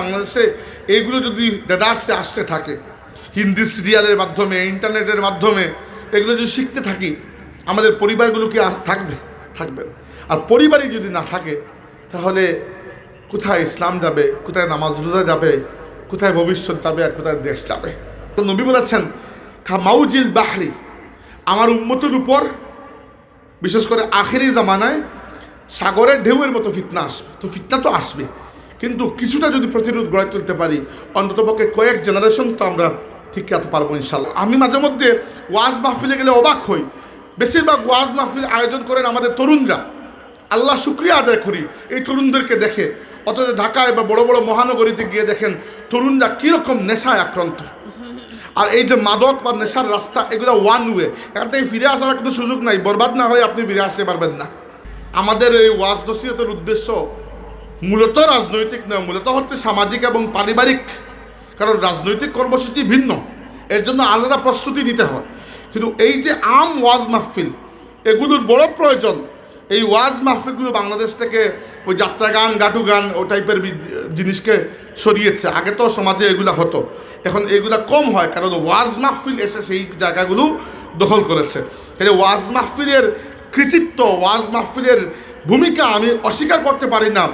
বাংলাদেশে এইগুলো যদি রেডার্সে আসতে থাকে, হিন্দি সিরিয়ালের মাধ্যমে, ইন্টারনেটের মাধ্যমে, এগুলো যদি শিখতে থাকি, আমাদের পরিবারগুলো কি থাকবে? থাকবে আর পরিবারই যদি না থাকে, তাহলে কোথায় ইসলাম যাবে, কোথায় নামাজ রোজা যাবে, কোথায় ভবিষ্যৎ যাবে আর কোথায় দেশ যাবে? তো নবী বলেছেন খামাউজিল বাহরি আমার উন্মতের উপর, বিশেষ করে আখেরি জামানায় সাগরের ঢেউয়ের মতো ফিতনা আসবে তো ফিতনা তো আসবে কিন্তু কিছুটা যদি প্রতিরোধ গড়ে তুলতে পারি অন্ততপক্ষে কয়েক জেনারেশন তো আমরা ঠিক রাখতে পারব ইনশাল্লাহ আমি মাঝে মধ্যে ওয়াজ মাহফিলে গেলে অবাক হই। বেশিরভাগ ওয়াজ মাহফিল আয়োজন করেন আমাদের তরুণরা। আল্লাহ শুক্রিয়া আদায় করি এই তরুণদেরকে দেখে। অথচ ঢাকায় বা বড় বড় মহানগরীতে গিয়ে দেখেন তরুণরা কীরকম নেশায় আক্রান্ত। আর এই যে মাদক বা নেশার রাস্তা, এগুলো ওয়ান ওয়ে এখান থেকে ফিরে আসার কোনো সুযোগ নাই। বরবাদ না হয়ে আপনি ফিরে আসতে পারবেন না। আমাদের এই ওয়াজ নসিহতের উদ্দেশ্য মূলত রাজনৈতিক নয়, মূলত হচ্ছে সামাজিক এবং পারিবারিক। কারণ রাজনৈতিক কর্মসূচি ভিন্ন, এর জন্য আলাদা প্রস্তুতি নিতে হয়। কিন্তু এই যে আম ওয়াজ মাহফিল, এগুলোর বড় প্রয়োজন, এই ওয়াজ মাহফিলগুলো বাংলাদেশ থেকে ওই যাত্রা গান, গাটু গান, ও টাইপের জিনিসকে সরিয়েছে। আগে তো সমাজে এগুলা হতো, এখন এগুলা কম হয়, কারণ ওয়াজ মাহফিল এসে সেই জায়গাগুলো দখল করেছে। এই ওয়াজ মাহফিলের কৃতিত্ব, ওয়াজ মাহফিলের ভূমিকা আমি অস্বীকার করতে পারি না।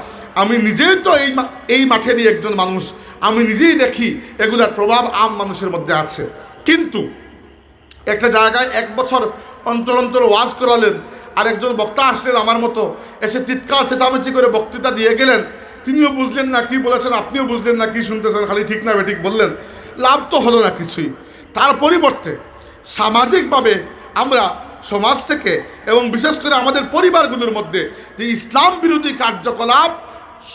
আমি নিজেই তো এই এই মাঠেরই একজন মানুষ, আমি নিজেই দেখি এগুলার প্রভাব আম মানুষের মধ্যে আছে। কিন্তু একটা জায়গায় এক বছর অন্তর অন্তর ওয়াজ করালেন আর একজন বক্তা আসলেন আমার মতো, এসে চিৎকার, চেঁচামেচি করে বক্তৃতা দিয়ে গেলেন। তিনিও বুঝলেন না কি বলেছেন, আপনিও বুঝলেন না কি শুনতেছেন, খালি ঠিক না বেঠিক বললেন। লাভ তো হলো না কিছুই। তার পরিবর্তে সামাজিকভাবে আমরা সমাজ থেকে এবং বিশেষ করে আমাদের পরিবারগুলোর মধ্যে যে ইসলাম বিরোধী কার্যকলাপ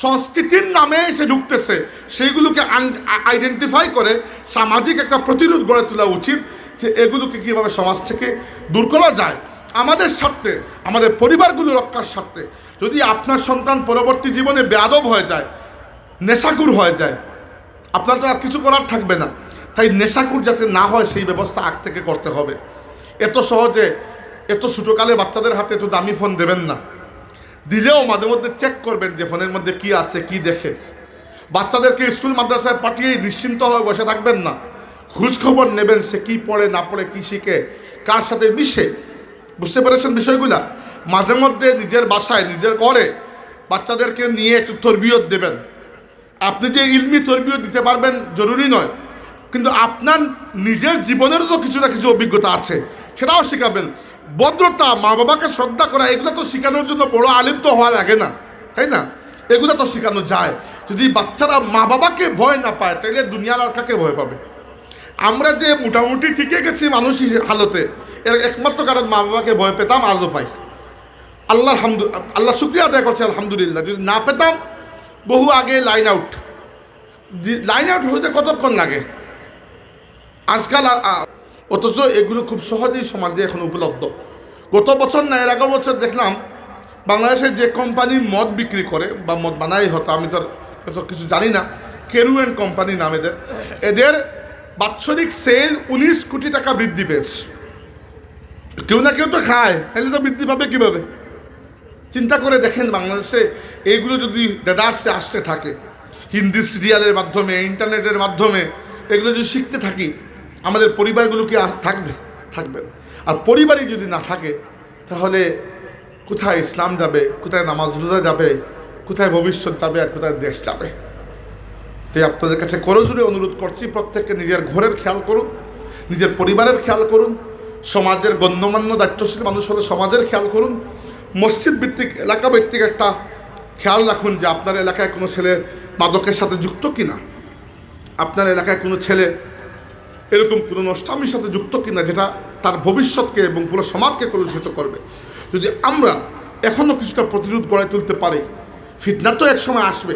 সংস্কৃতির নামে এসে ঢুকতেছে। সেইগুলোকে আইডেন্টিফাই করে সামাজিক একটা প্রতিরোধ গড়ে তোলা উচিত যে এগুলোকে কীভাবে সমাজ থেকে দূর করা যায়। আমাদের স্বার্থে, আমাদের পরিবারগুলো রক্ষার স্বার্থে যদি আপনার সন্তান পরবর্তী জীবনে বেয়াদব হয়ে যায় নেশাকুর হয়ে যায়, আপনার তো আর কিছু করার থাকবে না। তাই নেশাকুর যাতে না হয় সেই ব্যবস্থা আগ থেকে করতে হবে। এত সহজে, এত ছোটোকালে বাচ্চাদের হাতে এত দামি ফোন দেবেন না। দিলেও মাঝে মধ্যে চেক করবেন যে ফোনের মধ্যে কি আছে, কি দেখে। বাচ্চাদেরকে স্কুল, মাদ্রাসায় পাঠিয়ে নিশ্চিন্ত হয়ে বসে থাকবেন না। খোঁজখবর নেবেন সে কি পড়ে, না পড়ে, কি শিখে, কার সাথে মিশে। বুঝতে পেরেছেন বিষয়গুলা? মাঝে মধ্যে নিজের বাসায়, নিজের ঘরে বাচ্চাদেরকে নিয়ে একটু তরবিয়ত দেবেন। আপনি যে ইলমি তরবিয়ত দিতে পারবেন, জরুরি নয়। কিন্তু আপনার নিজের জীবনেরও তো কিছু না কিছু অভিজ্ঞতা আছে, সেটাও শেখাবেন। ভদ্রতা মা বাবাকে শ্রদ্ধা করা, এগুলো তো শেখানোর জন্য বড় আলিম তো হওয়া লাগে না, তাই না? এগুলো তো শেখানো যায়। যদি বাচ্চারা মা বাবাকে ভয় না পায় তাহলে দুনিয়ার আর কাকে ভয় পাবে? আমরা যে মোটামুটি ঠিকই গেছি মানুষ হালতে, এর একমাত্র কারণ মা বাবাকে ভয় পেতাম, আজও পাই। আল্লাহ হামদু, আল্লাহ শুক্রিয়া আদায় করছে, আলহামদুলিল্লাহ। যদি না পেতাম, বহু আগে লাইন আউট লাইন আউট হইতে কতক্ষণ লাগে? আজকাল আর অথচ এগুলো খুব সহজেই সমাজে এখন উপলব্ধ। গত বছর না, এর আগের বছর দেখলাম বাংলাদেশে যে কোম্পানি মদ বিক্রি করে বা মদ বানাই হতো, আমি তো এত কিছু জানি না কেরুয়েন কোম্পানি নাম এদের এদের বাৎসরিক সেল উনিশ কোটি টাকা বৃদ্ধি পেয়েছে। কেউ না কেউ তো খায়, তাহলে তো বৃদ্ধি পাবে কীভাবে? চিন্তা করে দেখেন বাংলাদেশে এইগুলো যদি রেডার্সে আসতে থাকে, হিন্দি সিরিয়ালের মাধ্যমে ইন্টারনেটের মাধ্যমে, এগুলো যদি শিখতে থাকি আমাদের পরিবারগুলো কি থাকবে? থাকবে। আর পরিবারই যদি না থাকে, তাহলে কোথায় ইসলাম যাবে, কোথায় নামাজ রোজা যাবে, কোথায় ভবিষ্যৎ যাবে আর কোথায় দেশ যাবে? তাই আপনাদের কাছে করজোরে অনুরোধ করছি, প্রত্যেককে নিজের ঘরের খেয়াল করুন, নিজের পরিবারের খেয়াল করুন, সমাজের গণ্যমান্য দায়িত্বশীল মানুষ হলে সমাজের খেয়াল করুন মসজিদ ভিত্তিক এলাকা ভিত্তিক একটা খেয়াল রাখুন যে আপনার এলাকায় কোনো ছেলে মাদকের সাথে যুক্ত কিনা। আপনার এলাকায় কোনো ছেলে এরকম কোনো নষ্টামির সাথে যুক্ত কিনা যেটা তার ভবিষ্যৎকে এবং পুরো সমাজকে কলুষিত করবে। যদি আমরা এখনও কিছুটা প্রতিরোধ গড়ে তুলতে পারি, ফিতনা তো এক সময় আসবে।